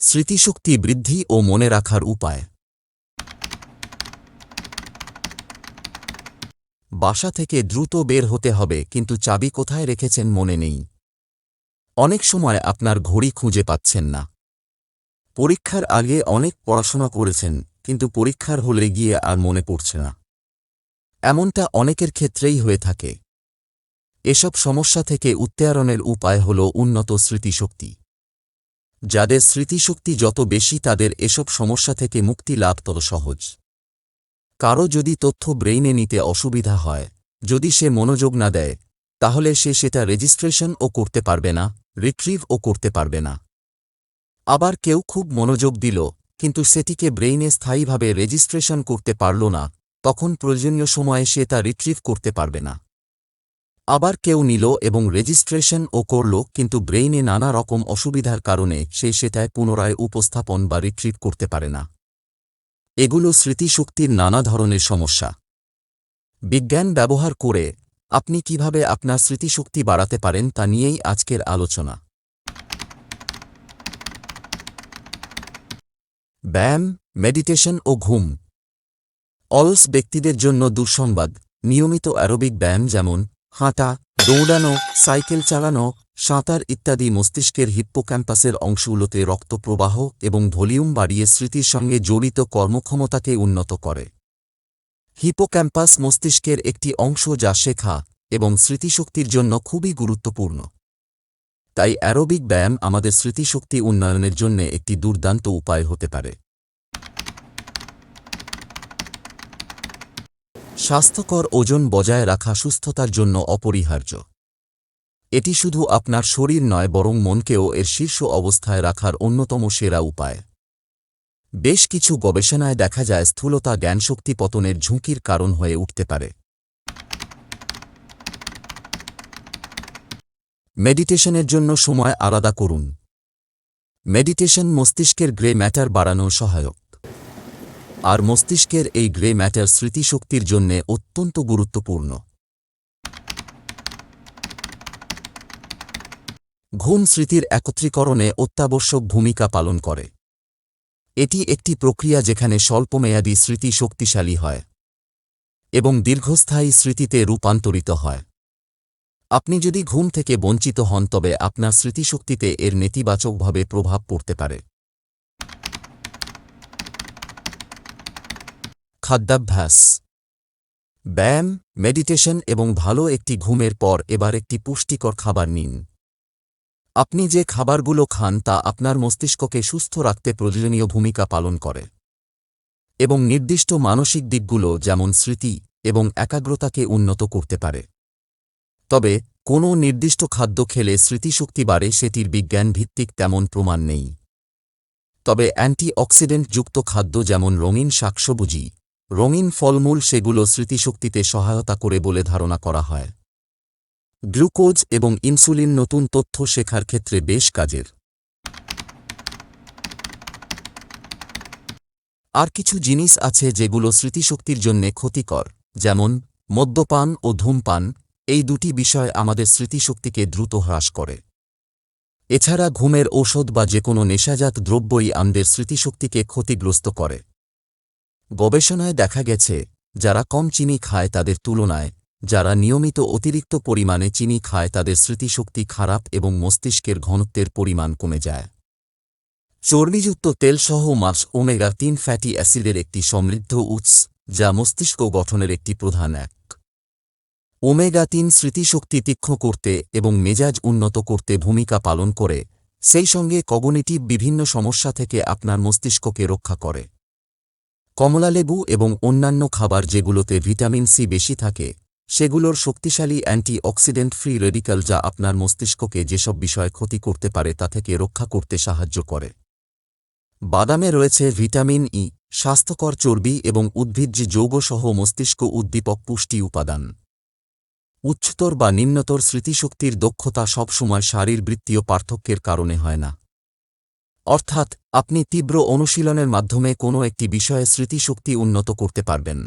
স্মৃতিশক্তি বৃদ্ধি ও মনে রাখার উপায়। বাসা থেকে দ্রুত বের হতে হবে, কিন্তু চাবি কোথায় রেখেছেন মনে নেই। অনেক সময় আপনার ঘড়ি খুঁজে পাচ্ছেন না। পরীক্ষার আগে অনেক পড়াশোনা করেছেন, কিন্তু পরীক্ষার হলে গিয়ে আর মনে পড়ছে না। এমনটা অনেকের ক্ষেত্রেই হয়ে থাকে। এসব সমস্যা থেকে উত্তরণের উপায় হল উন্নত স্মৃতিশক্তি। যাদের স্মৃতিশক্তি যত বেশি তাদের এসব সমস্যা থেকে মুক্তি লাভ তত সহজ। কারও যদি তথ্য ব্রেইনে নিতে অসুবিধা হয়, যদি সে মনোযোগ না দেয়, তাহলে সে সেটা রেজিস্ট্রেশন ও করতে পারবে না রিট্রিভ ও করতে পারবে না। আবার কেউ খুব মনোযোগ দিল, কিন্তু সেটিকে ব্রেইনে স্থায়ীভাবে রেজিস্ট্রেশন করতে পারল না, তখন প্রয়োজনীয় সময়ে সে তা রিট্রিভ করতে পারবে না। আবার কেউ নিল এবং রেজিস্ট্রেশন ও করল, কিন্তু ব্রেইনে নানা রকম অসুবিধার কারণে সে সেটায় পুনরায় উপস্থাপন বা রিট্রিভ করতে পারে না। এগুলো স্মৃতিশক্তির নানা ধরনের সমস্যা। বিজ্ঞান ব্যবহার করে আপনি কীভাবে আপনার স্মৃতিশক্তি বাড়াতে পারেন তা নিয়েই আজকের আলোচনা। ব্যায়াম, মেডিটেশন ও ঘুম। অলস ব্যক্তিদের জন্য দুঃসংবাদ। নিয়মিত অ্যারোবিক ব্যায়াম যেমন হাঁটা, দৌড়ানো, সাইকেল চালানো, সাঁতার ইত্যাদি মস্তিষ্কের হিপ্পোক্যাম্পাসের অংশগুলোতে রক্তপ্রবাহ এবং ভলিউম বাড়িয়ে স্মৃতির সঙ্গে জড়িত কর্মক্ষমতাকে উন্নত করে। হিপোক্যাম্পাস মস্তিষ্কের একটি অংশ যা শেখা এবং স্মৃতিশক্তির জন্য খুবই গুরুত্বপূর্ণ। তাই অ্যারোবিক ব্যায়াম আমাদের স্মৃতিশক্তি উন্নয়নের জন্য একটি দুর্দান্ত উপায় হতে পারে। স্বাস্থ্যকর ওজন বজায় রাখা সুস্থতার জন্য অপরিহার্য। এটি শুধু আপনার শরীর নয়, বরং মনকেও এর শীর্ষ অবস্থায় রাখার অন্যতম সেরা উপায়। বেশ কিছু গবেষণায় দেখা যায়, স্থূলতা জ্ঞানশক্তি পতনের ঝুঁকির কারণ হয়ে উঠতে পারে। মেডিটেশনের জন্য সময় আলাদা করুন। মেডিটেশন মস্তিষ্কের গ্রে ম্যাটার বাড়ানো সহায়ক। আর মস্তিষ্কের এই গ্রে ম্যাটার স্মৃতিশক্তির জন্যে অত্যন্ত গুরুত্বপূর্ণ। ঘুম স্মৃতির একত্রীকরণে অত্যাবশ্যক ভূমিকা পালন করে। এটি একটি প্রক্রিয়া যেখানে স্বল্পমেয়াদী স্মৃতি শক্তিশালী হয় এবং দীর্ঘস্থায়ী স্মৃতিতে রূপান্তরিত হয়। আপনি যদি ঘুম থেকে বঞ্চিত হন, তবে আপনার স্মৃতিশক্তিতে এর নেতিবাচকভাবে প্রভাব পড়তে পারে। খাদ্যাভ্যাস। ব্যায়াম, মেডিটেশন এবং ভালো একটি ঘুমের পর এবার একটি পুষ্টিকর খাবার নিন। আপনি যে খাবারগুলো খান তা আপনার মস্তিষ্ককে সুস্থ রাখতে প্রয়োজনীয় ভূমিকা পালন করে এবং নির্দিষ্ট মানসিক দিকগুলো যেমন স্মৃতি এবং একাগ্রতাকে উন্নত করতে পারে। তবে, কোনো নির্দিষ্ট খাদ্য খেলে স্মৃতিশক্তি বাড়ে সেটির বিজ্ঞান ভিত্তিক তেমন প্রমাণ নেই। তবে অ্যান্টি অ্যান্টিঅক্সিডেন্টযুক্ত খাদ্য যেমন রঙিন শাকসবুজি রঙিন ফলমূল সেগুলো স্মৃতিশক্তিতে সহায়তা করে বলে ধারণা করা হয়। গ্লুকোজ এবং ইনসুলিন নতুন তথ্য শেখার ক্ষেত্রে বেশ কাজের। আর কিছু জিনিস আছে যেগুলো স্মৃতিশক্তির জন্যে ক্ষতিকর, যেমন মদ্যপান ও ধূমপান, এই দুটি বিষয় আমাদের স্মৃতিশক্তিকে দ্রুত হ্রাস করে। এছাড়া ঘুমের ঔষধ বা যে কোনো নেশাজাত দ্রব্যই আমাদের স্মৃতিশক্তিকে ক্ষতিগ্রস্ত করে। গবেষণায় দেখা গেছে, যারা কম চিনি খায় তাদের তুলনায়, যারা নিয়মিত অতিরিক্ত পরিমাণে চিনি খায় তাদের স্মৃতিশক্তি খারাপ এবং মস্তিষ্কের ঘনত্বের পরিমাণ কমে যায়। চর্বিযুক্ত তেলসহ মাছ ওমেগা তিন ফ্যাটি অ্যাসিডের একটি সমৃদ্ধ উৎস, যা মস্তিষ্ক গঠনের একটি প্রধান এক। ওমেগা তিন স্মৃতিশক্তি তীক্ষ্ণ করতে এবং মেজাজ উন্নত করতে ভূমিকা পালন করে, সেই সঙ্গে কগনিটিভ বিভিন্ন সমস্যা থেকে আপনার মস্তিষ্ককে রক্ষা করে। কমলালেবু এবং অন্যান্য খাবার যেগুলোতে ভিটামিন সি বেশি থাকে, সেগুলোর শক্তিশালী অ্যান্টি অক্সিডেন্ট ফ্রি রেডিক্যাল যা আপনার মস্তিষ্ককে যেসব বিষয় ক্ষতি করতে পারে তা থেকে রক্ষা করতে সাহায্য করে। বাদামে রয়েছে ভিটামিন ই, স্বাস্থ্যকর চর্বি এবং উদ্ভিজ্জ যৌগসহ মস্তিষ্ক উদ্দীপক পুষ্টি উপাদান। উচ্চতর বা নিম্নতর স্মৃতিশক্তির দক্ষতা সবসময় শারীরবৃত্তীয় পার্থক্যের কারণে হয় না। অর্থাৎ আপনি তীব্র অনুশীলনের মাধ্যমে কোনো একটি বিষয়ে স্মৃতিশক্তি উন্নত করতে পারবেন।